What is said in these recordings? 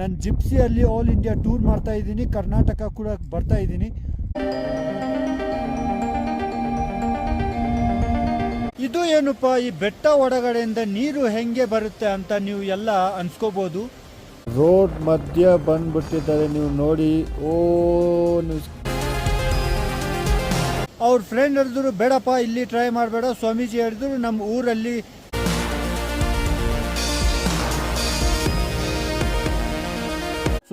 ನಾನು ಜಿಪ್ಸಿಯಲ್ಲಿ all India tour ಮಾಡ್ತಾ ಇದ್ದೀನಿ. ಕರ್ನಾಟಕ ಕೂಡ ಬರ್ತಾ ಇದ್ದೀನಿ. ಇದು ಏನಪ್ಪ ಈ ಬೆಟ್ಟ ಒಳಗಡೆಯಿಂದ ನೀರು ಹೆಂಗೆ ಬರುತ್ತೆ ಅಂತ ನೀವು ಎಲ್ಲ ಅನ್ಸ್ಕೋಬಹುದು ರೋಡ್ ಮಧ್ಯ ಬಂದ್ಬಿಟ್ಟಿದ್ದಾರೆ ನೀವು ನೋಡಿ. ಓ ಅವ್ರ ಫ್ರೆಂಡ್ ಹೇಳಿದ್ರು ಬೇಡಪ್ಪ ಇಲ್ಲಿ ಟ್ರೈ ಮಾಡಬೇಡ. ಸ್ವಾಮೀಜಿ ಹೇಳಿದ್ರು ನಮ್ಮ ಊರಲ್ಲಿ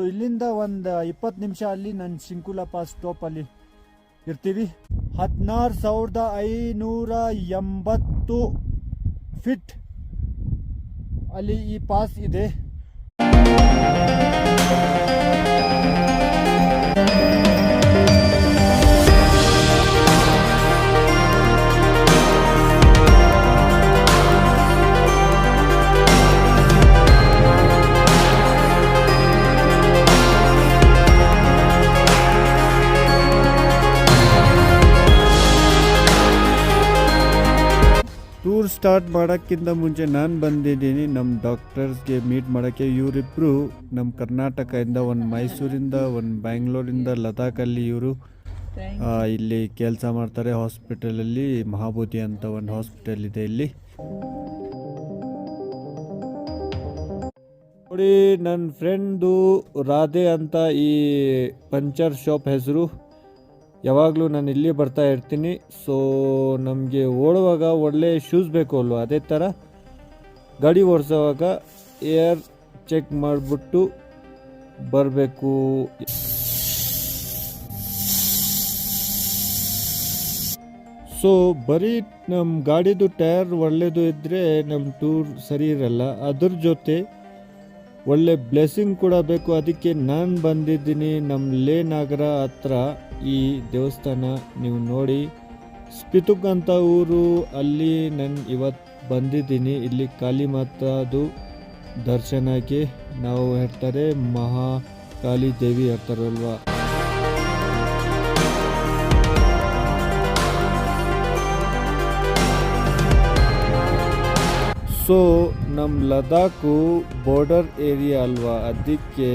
ಇಲ್ಲಿಂದ ಒಂದು ಇಪ್ಪತ್ತು ನಿಮಿಷ ಅಲ್ಲಿ ನನ್ನ ಶಿಂಕುಲಪ್ಪ ಸ್ಟಾಪಲ್ಲಿ ಇರ್ತೀವಿ. ಹದಿನಾರು ಸಾವಿರದ ಐನೂರ ಎಂಬತ್ತು ಫಿಟ್ ಅಲ್ಲಿ ಈ ಪಾಸ್ ಇದೆ. ಸ್ಟಾರ್ಟ್ ಮಾಡೋಕ್ಕಿಂತ ಮುಂಚೆ ನಾನು ಬಂದಿದ್ದೀನಿ ನಮ್ಮ ಡಾಕ್ಟರ್ಸ್ಗೆ ಮೀಟ್ ಮಾಡೋಕ್ಕೆ. ಇವರಿಬ್ಬರು ನಮ್ಮ ಕರ್ನಾಟಕದಿಂದ ಒಂದು ಮೈಸೂರಿಂದ ಒಂದು ಬ್ಯಾಂಗ್ಳೂರಿಂದ ಲದಾಖಲ್ಲಿ ಇವರು ಇಲ್ಲಿ ಕೆಲಸ ಮಾಡ್ತಾರೆ ಹಾಸ್ಪಿಟಲಲ್ಲಿ ಮಹಾಭೂತಿ ಅಂತ ಒಂದು ಹಾಸ್ಪಿಟಲ್ ಇದೆ ಇಲ್ಲಿ. ನೋಡಿ ನನ್ನ ಫ್ರೆಂಡು ರಾಧೆ ಅಂತ ಈ ಪಂಚರ್ ಶಾಪ್ ಹೆಸರು. ಯಾವಾಗಲೂ ನಾನು ಇಲ್ಲಿ ಬರ್ತಾ ಇರ್ತೀನಿ. ಸೊ ನಮಗೆ ಓಡುವಾಗ ಒಳ್ಳೆ ಶೂಸ್ ಬೇಕು ಅಲ್ವ? ಅದೇ ಥರ ಗಾಡಿ ಓಡಿಸೋವಾಗ ಏರ್ ಚೆಕ್ ಮಾಡಿಬಿಟ್ಟು ಬರಬೇಕು. ಸೊ ಬರೀ ನಮ್ಮ ಗಾಡಿದು ಟೈರ್ ಒಳ್ಳೆಯದು ಇದ್ದರೆ ನಮ್ಮ ಟೂರ್ ಸರಿ ಇರಲ್ಲ. ಅದ್ರ ಜೊತೆ ಒಳ್ಳೆ ಬ್ಲೆಸ್ಸಿಂಗ್ ಕೂಡ ಬೇಕು. ಅದಕ್ಕೆ ನಾನು ಬಂದಿದ್ದೀನಿ ನಮ್ಮ ಲೇ ನಾಗರ ಹತ್ರ. ಈ ದೇವಸ್ಥಾನ ನೀವು ನೋಡಿ ಸ್ಪಿತುಕ್ ಅಂತ ಊರು ಅಲ್ಲಿ ನಾನು ಇವತ್ತು ಬಂದಿದ್ದೀನಿ. ಇಲ್ಲಿ ಕಾಳಿ ಮಾತಾದು ದರ್ಶನಕ್ಕೆ ನಾವು ಹೇಳ್ತಾರೆ ಮಹಾಕಾಳಿ ದೇವಿ ಹೇಳ್ತಾರಲ್ವಾ. ಸೊ ನಮ್ಮ ಲದಾಖು ಬಾರ್ಡರ್ ಏರಿಯಾ ಅಲ್ವಾ? ಅದಕ್ಕೆ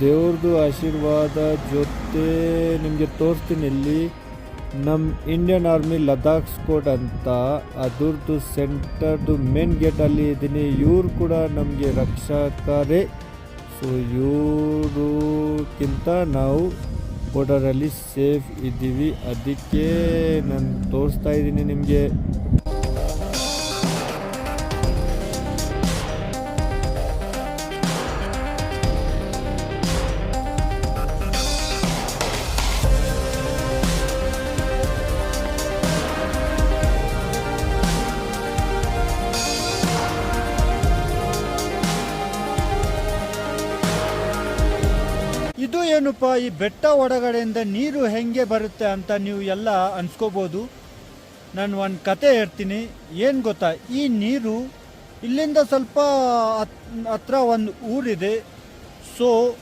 ದೇವ್ರದ್ದು ಆಶೀರ್ವಾದ ಜೊತೆ ನಿಮಗೆ ತೋರಿಸ್ತೀನಿ ಇಲ್ಲಿ. ನಮ್ಮ ಇಂಡಿಯನ್ ಆರ್ಮಿ ಲದಾಖ್ ಸ್ಕೋಟ್ ಅಂತ, ಅದ್ರದ್ದು ಸೆಂಟರ್ದು ಮೇನ್ ಗೇಟಲ್ಲಿ ಇದ್ದೀನಿ. ಇವರು ಕೂಡ ನಮಗೆ ರಕ್ಷಕರೇ. ಸೊ ಇವರುಕ್ಕಿಂತ ನಾವು ಬಾರ್ಡರಲ್ಲಿ ಸೇಫ್ ಇದ್ದೀವಿ. ಅದಕ್ಕೆ ನಾನು ತೋರಿಸ್ತಾ ಇದ್ದೀನಿ ನಿಮಗೆ. ಏನಪ್ಪ ಈ ಬೆಟ್ಟ ಒಳಗಡೆಯಿಂದ ನೀರು ಹೆಂಗೆ ಬರುತ್ತೆ ಅಂತ ನೀವು ಎಲ್ಲ ಅನ್ಸ್ಕೋಬೋದು. ನಾನು ಒಂದು ಕತೆ ಹೇಳ್ತೀನಿ. ಏನು ಗೊತ್ತಾ? ಈ ನೀರು ಇಲ್ಲಿಂದ ಸ್ವಲ್ಪ ಹತ್- ಹತ್ರ ಒಂದು ಊರಿದೆ. ಸೊ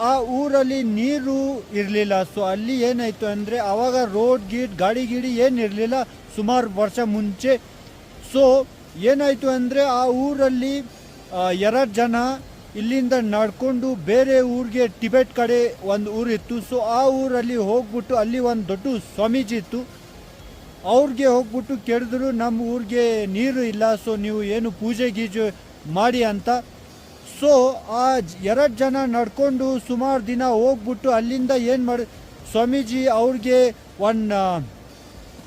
ಆ ಊರಲ್ಲಿ ನೀರು ಇರಲಿಲ್ಲ. ಸೊ ಅಲ್ಲಿ ಏನಾಯಿತು ಅಂದರೆ ಆವಾಗ ರೋಡ್ ಗೀಡ್, ಗಾಡಿ ಗೀಡಿ ಏನು ಇರಲಿಲ್ಲ. ಸುಮಾರು ವರ್ಷ ಮುಂಚೆ. ಸೊ ಏನಾಯಿತು ಅಂದರೆ ಆ ಊರಲ್ಲಿ ಎರಡು ಜನ ಇಲ್ಲಿಂದ ನಡ್ಕೊಂಡು ಬೇರೆ ಊರಿಗೆ ಟಿಬೆಟ್ ಕಡೆ ಒಂದು ಊರಿತ್ತು ಸೊ ಆ ಊರಲ್ಲಿ ಹೋಗ್ಬಿಟ್ಟು ಅಲ್ಲಿ ಒಂದು ದೊಡ್ಡ ಸ್ವಾಮೀಜಿ ಇತ್ತು. ಅವ್ರಿಗೆ ಹೋಗ್ಬಿಟ್ಟು ಕೆಡಿದ್ರು ನಮ್ಮ ಊರಿಗೆ ನೀರು ಇಲ್ಲ ಸೊ ನೀವು ಏನು ಪೂಜೆ ಗೀಜೆ ಮಾಡಿ ಅಂತ. ಸೊ ಆ ಎರಡು ಜನ ನಡ್ಕೊಂಡು ಸುಮಾರು ದಿನ ಹೋಗ್ಬಿಟ್ಟು ಅಲ್ಲಿಂದ ಏನು ಮಾಡಿ, ಸ್ವಾಮೀಜಿ ಅವ್ರಿಗೆ ಒಂದು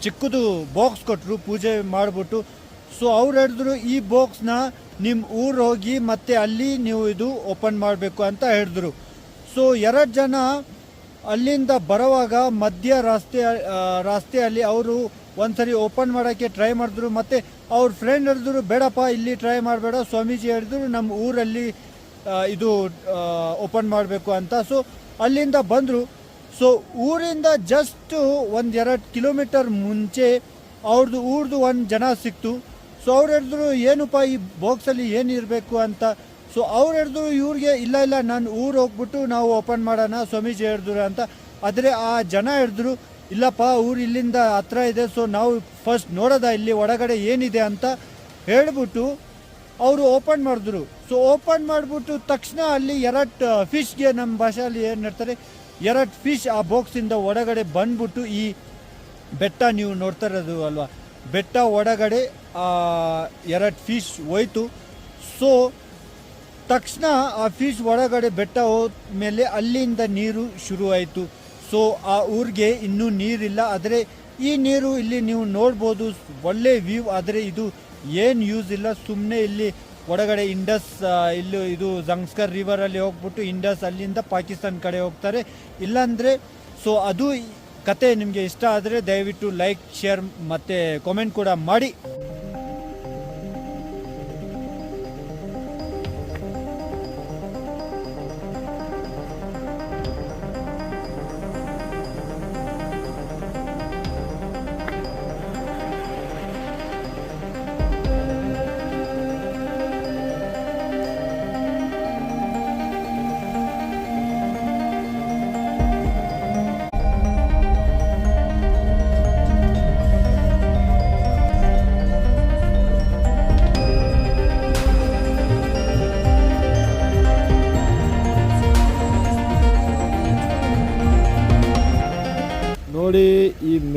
ಚಿಕ್ಕದು ಬಾಕ್ಸ್ ಕೊಟ್ಟರು ಪೂಜೆ ಮಾಡಿಬಿಟ್ಟು. ಸೊ ಅವ್ರು ಹೇಳಿದ್ರು, ಈ ಬಾಕ್ಸ್ನ ನಿಮ್ಮ ಊರು ಹೋಗಿ ಮತ್ತೆ ಅಲ್ಲಿ ನೀವು ಇದು ಓಪನ್ ಮಾಡಬೇಕು ಅಂತ ಹೇಳಿದ್ರು. ಸೊ ಎರಡು ಜನ ಅಲ್ಲಿಂದ ಬರುವಾಗ ಮಧ್ಯ ರಸ್ತೆ ರಸ್ತೆಯಲ್ಲಿ ಅವರು ಒಂದ್ಸರಿ ಓಪನ್ ಮಾಡೋಕ್ಕೆ ಟ್ರೈ ಮಾಡಿದ್ರು. ಮತ್ತು ಅವ್ರ ಫ್ರೆಂಡ್ ಹೇಳಿದ್ರು, ಬೇಡಪ್ಪ, ಇಲ್ಲಿ ಟ್ರೈ ಮಾಡಬೇಡ. ಸ್ವಾಮೀಜಿ ಹೇಳಿದ್ರು ನಮ್ಮ ಊರಲ್ಲಿ ಇದು ಓಪನ್ ಮಾಡಬೇಕು ಅಂತ. ಸೊ ಅಲ್ಲಿಂದ ಬಂದರು. ಸೊ ಊರಿಂದ ಜಸ್ಟ್ ಒಂದು ಎರಡು ಕಿಲೋಮೀಟರ್ ಮುಂಚೆ ಅವ್ರದ್ದು ಊರ್ದು ಒಂದು ಜನ ಸಿಕ್ತು. ಸೊ ಅವ್ರು ಹೇಳಿದ್ರು ಏನಪ್ಪ ಈ ಬಾಕ್ಸಲ್ಲಿ ಏನು ಇರಬೇಕು ಅಂತ? ಸೊ ಅವ್ರು ಹೇಳಿದ್ರು ಇವ್ರಿಗೆ, ಇಲ್ಲ ಇಲ್ಲ, ನಾನು ಊರು ಹೋಗ್ಬಿಟ್ಟು ನಾವು ಓಪನ್ ಮಾಡೋಣ, ಸ್ವಾಮೀಜಿ ಹೇಳಿದ್ರು ಅಂತ. ಆದರೆ ಆ ಜನ ಹೇಳಿದ್ರು, ಇಲ್ಲಪ್ಪ, ಊರು ಇಲ್ಲಿಂದ ಹತ್ರ ಇದೆ ಸೊ ನಾವು ಫಸ್ಟ್ ನೋಡೋದ ಇಲ್ಲಿ, ಒಳಗಡೆ ಏನಿದೆ ಅಂತ ಹೇಳಿಬಿಟ್ಟು ಅವರು ಓಪನ್ ಮಾಡಿದ್ರು. ಸೊ ಓಪನ್ ಮಾಡಿಬಿಟ್ಟು ತಕ್ಷಣ ಅಲ್ಲಿ ಎರಡು ಫಿಶ್ಗೆ ನಮ್ಮ ಭಾಷೆಯಲ್ಲಿ ಏನು ಹೇಳ್ತಾರೆ, ಎರಡು ಫಿಶ್ ಆ ಬಾಕ್ಸಿಂದ ಒಳಗಡೆ ಬಂದ್ಬಿಟ್ಟು ಈ ಬೆಟ್ಟ ನೀವು ನೋಡ್ತಾ ಇರೋದು ಅಲ್ವಾ? ಬೆಟ್ಟ ಒಳಗಡೆ ಎರಡು ಫಿಶ್ ಹೋಯ್ತು. ಸೊ ತಕ್ಷಣ ಆ ಫಿಶ್ ಒಳಗಡೆ ಬೆಟ್ಟ ಹೋದ್ಮೇಲೆ ಅಲ್ಲಿಂದ ನೀರು ಶುರುವಾಯಿತು. ಸೊ ಆ ಊರಿಗೆ ಇನ್ನೂ ನೀರಿಲ್ಲ. ಆದರೆ ಈ ನೀರು ಇಲ್ಲಿ ನೀವು ನೋಡ್ಬೋದು, ಒಳ್ಳೆ ವ್ಯೂ ಆದರೆ ಇದು ಏನು ಯೂಸ್ ಇಲ್ಲ. ಸುಮ್ಮನೆ ಇಲ್ಲಿ ಒಳಗಡೆ ಇಂಡಸ್ ಇಲ್ಲಿ ಇದು ಜಂಗ್ಸ್ಕರ್ ರಿವರಲ್ಲಿ ಹೋಗ್ಬಿಟ್ಟು ಇಂಡಸ್ ಅಲ್ಲಿಂದ ಪಾಕಿಸ್ತಾನ ಕಡೆ ಹೋಗ್ತಾರೆ. ಇಲ್ಲಾಂದರೆ ಸೊ ಅದು ಕತೆ ನಿಮಗೆ ಇಷ್ಟ ಆದರೆ ದಯವಿಟ್ಟು ಲೈಕ್ ಶೇರ್ ಮತ್ತು ಕಾಮೆಂಟ್ ಕೂಡ ಮಾಡಿ.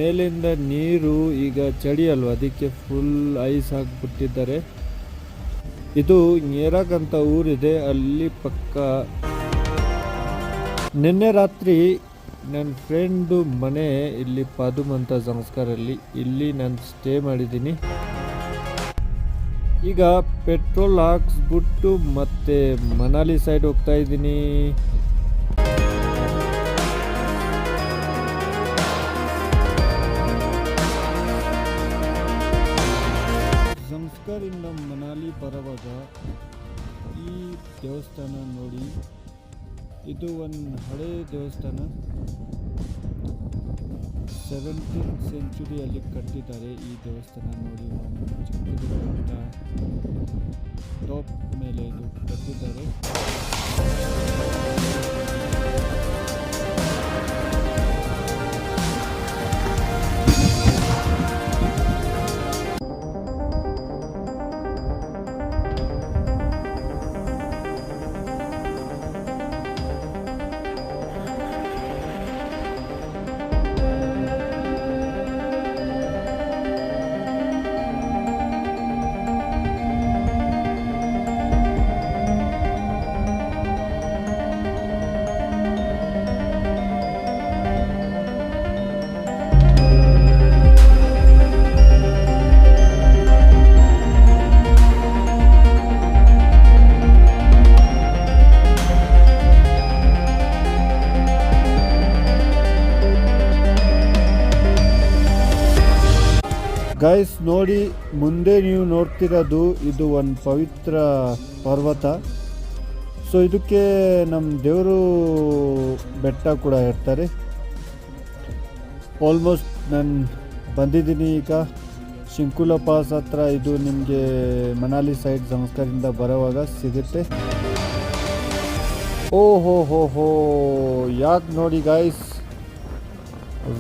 ಮೇಲಿಂದ ನೀರು ಈಗ ಚಳಿ ಅಲ್ವ? ಅದಕ್ಕೆ ಫುಲ್ ಐಸ್ ಹಾಕ್ಬಿಟ್ಟಿದ್ದಾರೆ. ಇದು ನೇರಾಗ್ ಅಂತ ಊರಿದೆ, ಅಲ್ಲಿ ಪಕ್ಕ. ನಿನ್ನೆ ರಾತ್ರಿ ನನ್ನ ಫ್ರೆಂಡು ಮನೆ, ಇಲ್ಲಿ ಪಾದುಮ್ ಅಂತ ಸಂಸ್ಕಾರಲ್ಲಿ ಇಲ್ಲಿ ನಾನು ಸ್ಟೇ ಮಾಡಿದ್ದೀನಿ. ಈಗ ಪೆಟ್ರೋಲ್ ಹಾಕ್ಸ್ಬಿಟ್ಟು ಮತ್ತೆ ಮನಾಲಿ ಸೈಡ್ ಹೋಗ್ತಾ ಇದ್ದೀನಿ. ದೇವಸ್ಥಾನ ನೋಡಿ. ಇದು ಒಂದು ಹಳೆ ದೇವಸ್ಥಾನ. ಸೆವೆಂಟೀನ್ ಸೆಂಚುರಿಯಲ್ಲಿ ಕಟ್ಟಿದ್ದಾರೆ ಈ ದೇವಸ್ಥಾನ ನೋಡಿ. ಒಂದು ಚಿಕ್ಕದು ಟಾಪ್ ಮೇಲೆ ಇದು ಕಟ್ಟಿದ್ದಾರೆ. ಗೈಸ್ ನೋಡಿ, ಮುಂದೆ ನೀವು ನೋಡ್ತಿರೋದು ಇದು ಒಂದು ಪವಿತ್ರ ಪರ್ವತ. ಸೊ ಇದಕ್ಕೆ ನಮ್ಮ ದೇವರು ಬೆಟ್ಟ ಕೂಡ ಇರ್ತಾರೆ ಆಲ್ಮೋಸ್ಟ್ ನಾನು ಬಂದಿದ್ದೀನಿ ಈಗ. ಶಿಂಕುಲ ಪಾಸ್ ಹತ್ರ ಇದು ನಿಮಗೆ ಮನಾಲಿ ಸೈಡ್ ಸಂಸ್ಕಾರದಿಂದ ಬರೋವಾಗ ಸಿಗುತ್ತೆ. ಓ ಹೋ ಹೋ ಹೋ ಯಾಕೆ ನೋಡಿ ಗಾಯ್ಸ್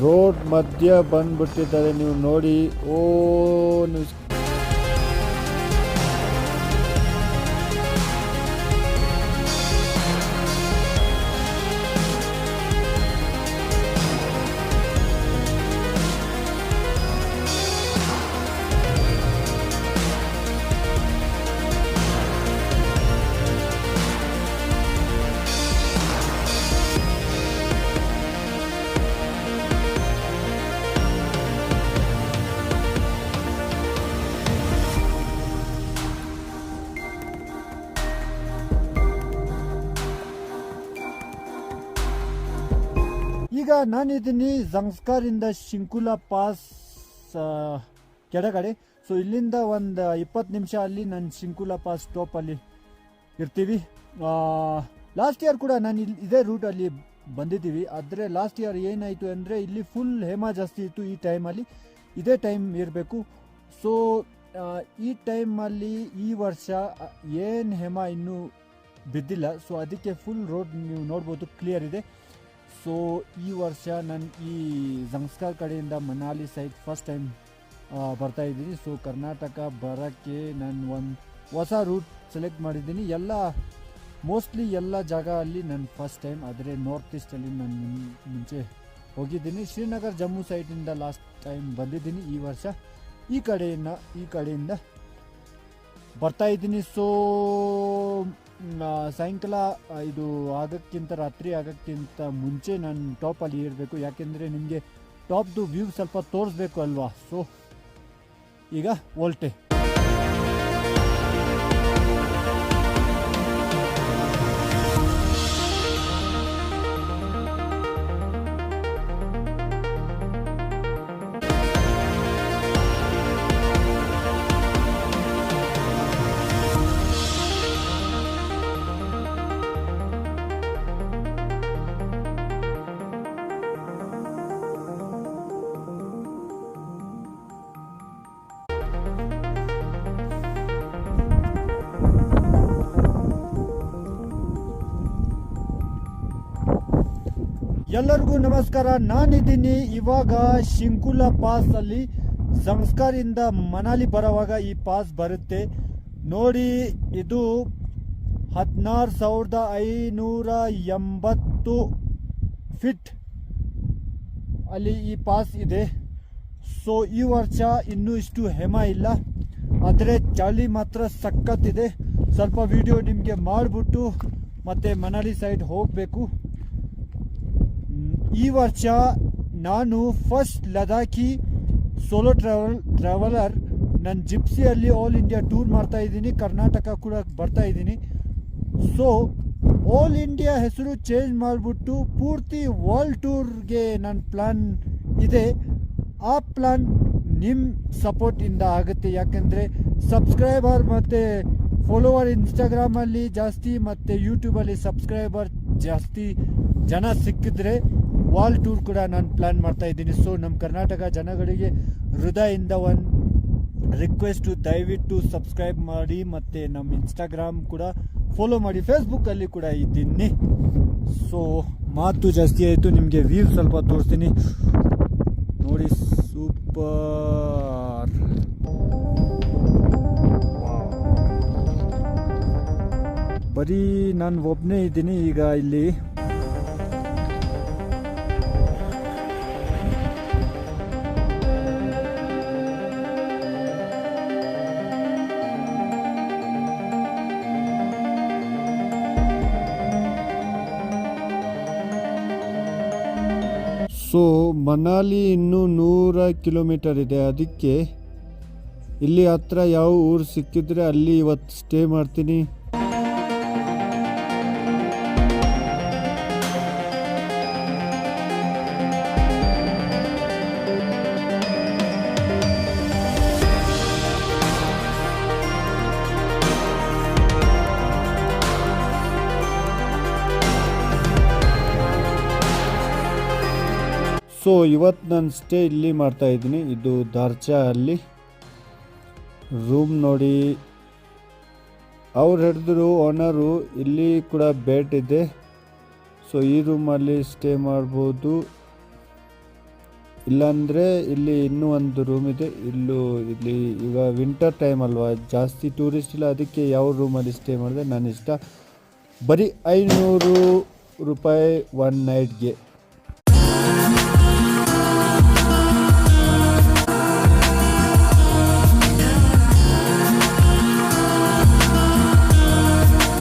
ರೋಡ್ ಮಧ್ಯ ಬಂದ್ಬಿಟ್ಟಿದ್ದಾರೆ ನೀವು ನೋಡಿ. ಓ ನೀವು ಈಗ ನಾನಿದ್ದೀನಿ ಜಂಗ್ಸ್ಕಾರಿಂದ ಶಿಂಕುಲ ಪಾಸ್ ಕೆಳಗಡೆ. ಸೊ ಇಲ್ಲಿಂದ ಒಂದು ಇಪ್ಪತ್ತು ನಿಮಿಷ ಅಲ್ಲಿ ನಾನು ಶಿಂಕುಲ ಪಾಸ್ ಸ್ಟಾಪಲ್ಲಿ ಇರ್ತೀವಿ. ಲಾಸ್ಟ್ ಇಯರ್ ಕೂಡ ನಾನು ಇಲ್ಲಿ ಇದೇ ರೂಟಲ್ಲಿ ಬಂದಿದ್ದೀವಿ. ಆದರೆ ಲಾಸ್ಟ್ ಇಯರ್ ಏನಾಯಿತು ಅಂದರೆ ಇಲ್ಲಿ ಫುಲ್ ಹೇಮ ಜಾಸ್ತಿ ಇತ್ತು ಈ ಟೈಮಲ್ಲಿ ಇದೇ ಟೈಮ್ ಇರಬೇಕು. ಸೊ ಈ ಟೈಮಲ್ಲಿ ಈ ವರ್ಷ ಏನು ಹೇಮ ಇನ್ನೂ ಬಿದ್ದಿಲ್ಲ. ಸೊ ಅದಕ್ಕೆ ಫುಲ್ ರೋಡ್ ನೀವು ನೋಡ್ಬೋದು ಕ್ಲಿಯರ್ ಇದೆ. ಸೊ ಈ ವರ್ಷ ನಾನು ಈ ಜಂಗ್ಸ್ಕಾರ್ ಕಡೆಯಿಂದ ಮನಾಲಿ ಸೈಡ್ ಫಸ್ಟ್ ಟೈಮ್ ಬರ್ತಾ ಇದ್ದೀನಿ. ಸೊ ಕರ್ನಾಟಕ ಬರೋಕ್ಕೆ ನಾನು ಒಂದು ಹೊಸ ರೂಟ್ ಸೆಲೆಕ್ಟ್ ಮಾಡಿದ್ದೀನಿ. ಎಲ್ಲ ಮೋಸ್ಟ್ಲಿ ಎಲ್ಲ ಜಾಗ ಅಲ್ಲಿ ನನ್ನ ಫಸ್ಟ್ ಟೈಮ್ ಆದರೆ ನಾರ್ತ್ ಈಸ್ಟಲ್ಲಿ ನಾನು ಮುಂಚೆ ಹೋಗಿದ್ದೀನಿ. ಶ್ರೀನಗರ್, ಜಮ್ಮು ಸೈಡಿಂದ ಲಾಸ್ಟ್ ಟೈಮ್ ಬಂದಿದ್ದೀನಿ ಈ ವರ್ಷ. ಈ ಕಡೆಯಿಂದ ಈ ಕಡೆಯಿಂದ ಬರ್ತಾ ಇದ್ದೀನಿ. ಸೊ ಸಾಯಂಕಾಲ ಇದು ಆಗೋಕ್ಕಿಂತ ರಾತ್ರಿ ಆಗೋಕ್ಕಿಂತ ಮುಂಚೆ ನಾನು ಟಾಪಲ್ಲಿ ಇರಬೇಕು. ಯಾಕೆಂದರೆ ನಿಮಗೆ ಟಾಪ್ದು ವ್ಯೂ ಸ್ವಲ್ಪ ತೋರಿಸ್ಬೇಕು ಅಲ್ವಾ? ಸೊ ಈಗ ವೋಲ್ಟೆ. ಎಲ್ಲರಿಗೂ ನಮಸ್ಕಾರ. ನಾನಿದ್ದೀನಿ ಇವಾಗ ಶಿಂಕುಲಾ ಪಾಸ್ ಅಲ್ಲಿ. ಸಂಸ್ಕಾರಿಂದ ಮನಾಲಿ ಬರುವಾಗ ಈ ಪಾಸ್ ಬರುತ್ತೆ. ನೋಡಿ, ಇದು ಹದಿನಾರು ಸಾವಿರದ ಐನೂರ ಎಂಬತ್ತು ಫಿಟ್ ಅಲ್ಲಿ ಈ ಪಾಸ್ ಇದೆ. ಸೊ ಈ ವರ್ಷ ಇನ್ನೂ ಇಷ್ಟು ಹೆಮ ಇಲ್ಲ. ಆದರೆ ಚಳಿ ಮಾತ್ರ ಸಖತ್ತಿದೆ ಸ್ವಲ್ಪ ವಿಡಿಯೋ ನಿಮಗೆ ಮಾಡಿಬಿಟ್ಟು ಮತ್ತೆ ಮನಾಲಿ ಸೈಡ್ ಹೋಗಬೇಕು. ಈ ವರ್ಷ ನಾನು first Ladakhi solo travel traveller ನನ್ನ ಜಿಪ್ಸಿಯಲ್ಲಿ ಆಲ್ ಇಂಡಿಯಾ ಟೂರ್ ಮಾಡ್ತಾ ಇದ್ದೀನಿ. ಕರ್ನಾಟಕ ಕೂಡ ಬರ್ತಾ ಇದ್ದೀನಿ. ಸೊ ಆಲ್ ಇಂಡಿಯಾ ಹೆಸರು ಚೇಂಜ್ ಮಾಡಿಬಿಟ್ಟು ಪೂರ್ತಿ ವರ್ಲ್ಡ್ ಟೂರ್ಗೆ ನನ್ನ ಪ್ಲ್ಯಾನ್ ಇದೆ. ಆ ಪ್ಲ್ಯಾನ್ ನಿಮ್ಮ ಸಪೋರ್ಟಿಂದ ಆಗುತ್ತೆ. ಯಾಕಂದರೆ ಸಬ್ಸ್ಕ್ರೈಬರ್ ಮತ್ತು ಫಾಲೋವರ್ ಇನ್ಸ್ಟಾಗ್ರಾಮಲ್ಲಿ ಜಾಸ್ತಿ ಮತ್ತು ಯೂಟ್ಯೂಬಲ್ಲಿ ಸಬ್ಸ್ಕ್ರೈಬರ್ ಜಾಸ್ತಿ ಜನ ಸಿಕ್ಕಿದ್ರೆ ವಾಲ್ ಟೂರ್ ಕೂಡ ನಾನು ಪ್ಲ್ಯಾನ್ ಮಾಡ್ತಾ ಇದ್ದೀನಿ. ಸೊ ನಮ್ಮ ಕರ್ನಾಟಕ ಜನಗಳಿಗೆ ಹೃದಯದಿಂದ ಒಂದು ರಿಕ್ವೆಸ್ಟು ದಯವಿಟ್ಟು ಸಬ್ಸ್ಕ್ರೈಬ್ ಮಾಡಿ ಮತ್ತು ನಮ್ಮ ಇನ್ಸ್ಟಾಗ್ರಾಮ್ ಕೂಡ ಫಾಲೋ ಮಾಡಿ. ಫೇಸ್ಬುಕ್ಕಲ್ಲಿ ಕೂಡ ಇದ್ದೀನಿ. ಸೊ ಮಾತು ಜಾಸ್ತಿ ಆಯಿತು. ನಿಮಗೆ ವ್ಯೂ ಸ್ವಲ್ಪ ತೋರಿಸ್ತೀನಿ. ನೋಡಿ ಸೂಪರ್ ಬರೀ ನಾನು ಒಬ್ಬನೇ ಇದ್ದೀನಿ ಈಗ ಇಲ್ಲಿ. ಸೊ ಮನಾಲಿ ಇನ್ನೂ ನೂರ ಕಿಲೋಮೀಟರ್ ಇದೆ. ಅದಕ್ಕೆ ಇಲ್ಲಿ ಹತ್ರ ಯಾವ ಊರು ಸಿಕ್ಕಿದ್ರೆ ಅಲ್ಲಿ ಇವತ್ತು ಸ್ಟೇ ಮಾಡ್ತೀನಿ. ಸೊ ಇವತ್ತು ನಾನು ಸ್ಟೇ ಇಲ್ಲಿ ಮಾಡ್ತಾಯಿದ್ದೀನಿ ಇದು ದಾರ್ಚಾ ಅಲ್ಲಿ. ರೂಮ್ ನೋಡಿ. ಅವ್ರು ಹಿಡಿದ್ರು ಓನರು ಇಲ್ಲಿ ಕೂಡ ಬೆಡ್ ಇದೆ. ಸೊ ಈ ರೂಮಲ್ಲಿ ಸ್ಟೇ ಮಾಡ್ಬೋದು. ಇಲ್ಲಾಂದರೆ ಇಲ್ಲಿ ಇನ್ನೂ ಒಂದು ರೂಮ್ ಇದೆ. ಇಲ್ಲೂ ಇಲ್ಲಿ ಈಗ ವಿಂಟರ್ ಟೈಮ್ ಅಲ್ವಾ? ಜಾಸ್ತಿ ಟೂರಿಸ್ಟ್ ಇಲ್ಲ. ಅದಕ್ಕೆ ಯಾವ ರೂಮಲ್ಲಿ ಸ್ಟೇ ಮಾಡಿದೆ ನಾನು ಇಷ್ಟ. ಬರೀ ಐನೂರು ರೂಪಾಯಿ ಒನ್ ನೈಟ್ಗೆ